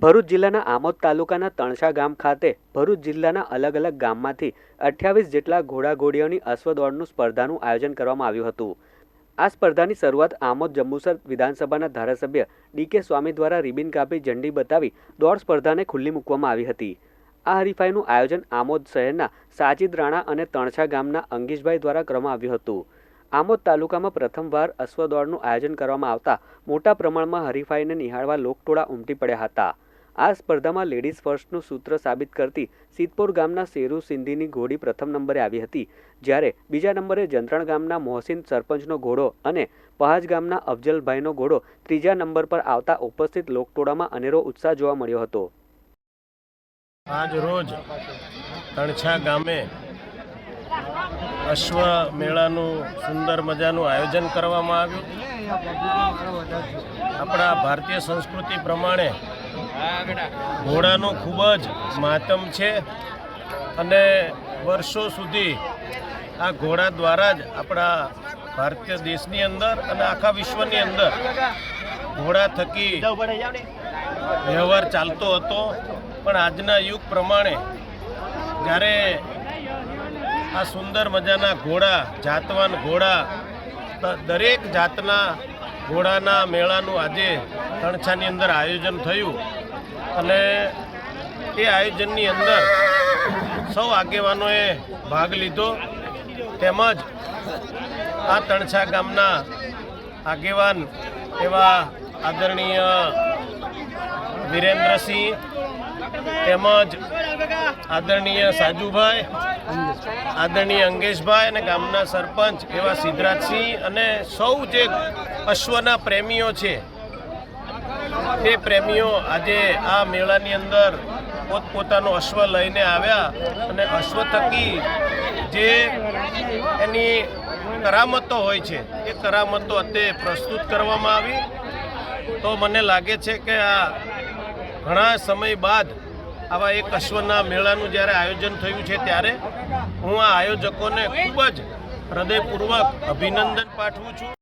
ભરૂચ જિલ્લાના આમોદ તાલુકાના તણસા ગામ ખાતે ભરૂચ જિલ્લાના અલગ અલગ ગામમાંથી અઠ્યાવીસ જેટલા ઘોડાઘોડીઓની અશ્વદોડનું સ્પર્ધાનું આયોજન કરવામાં આવ્યું હતું. આ સ્પર્ધાની શરૂઆત આમોદ જંબુસર વિધાનસભાના ધારાસભ્ય ડીકે સ્વામી દ્વારા રિબિન કાપી ઝંડી બતાવી દોડ સ્પર્ધાને ખુલ્લી મૂકવામાં આવી હતી. આ હરીફાઈનું આયોજન આમોદ શહેરના સાજિદ રાણા અને તણછા ગામના અંગીશભાઈ દ્વારા કરવામાં આવ્યું હતું. આમોદ તાલુકામાં પ્રથમવાર અશ્વદોડનું આયોજન કરવામાં આવતા મોટા પ્રમાણમાં હરીફાઈને નિહાળવા લોકટોળા ઉમટી પડ્યા હતા. આ સ્પર્ધામાં લેડીઝ ફર્સ્ટનું સૂત્ર સાબિત કરતી સિદ્ધપુર ગામના શેરુ સિંધીની ઘોડી પ્રથમ નંબરે આવી હતી, જ્યારે બીજા નંબરે જંત્રણ ગામના મોહસિન સરપંચનો ઘોડો અને પહાજ ગામના અફજલભાઈનો ઘોડો ત્રીજા નંબર પર આવતા ઉપસ્થિત લોકટોળામાં અનેરો ઉત્સાહ જોવા મળ્યો હતો. આજ રોજ તણછા ગામે અશ્વ મેળાનું સુંદર મજાનું આયોજન કરવામાં આવ્યું. આપણા ભારતીય સંસ્કૃતિ પ્રમાણે ઘોડાનું ખૂબ જ માતમ છે અને વર્ષો સુધી આ ઘોડા દ્વારા જ આપણા ભારતીય દેશની અંદર અને આખા વિશ્વની અંદર ઘોડા થકી વ્યવહાર ચાલતો હતો. પણ આજના યુગ પ્રમાણે જ્યારે આ સુંદર મજાના ઘોડા, જાતવાન ઘોડા, દરેક જાતના ઘોડાના મેળાનું આજે તણછાની અંદર આયોજન થયું. અને એ આયોજનની અંદર સૌ આગેવાનોએ ભાગ લીધો. તેમજ આ તણછા ગામના આગેવાન એવા આદરણીય વિરેન્દ્રસિંહ તેમજ આદરણીય સાજુભાઈ, આદરણીય અંગેશભાઈ અને ગામના સરપંચ એવા સિદ્ધરાજસિંહ અને સૌ જે અશ્વના પ્રેમીઓ છે, તે પ્રેમીઓ આજે આ મેળાની અંદર પોતપોતાનો અશ્વ લઈને આવ્યા અને અશ્વ થકી જે એની કરામતો હોય છે, એ કરામતો અત્યારે પ્રસ્તુત કરવામાં આવી. તો મને લાગે છે કે આ ઘણા સમય બાદ આવા એક અશ્વના મેળાનું જ્યારે આયોજન થયું છે ત્યારે હું આ આયોજકોને ખૂબ જ હૃદયપૂર્વક અભિનંદન પાઠવું છું.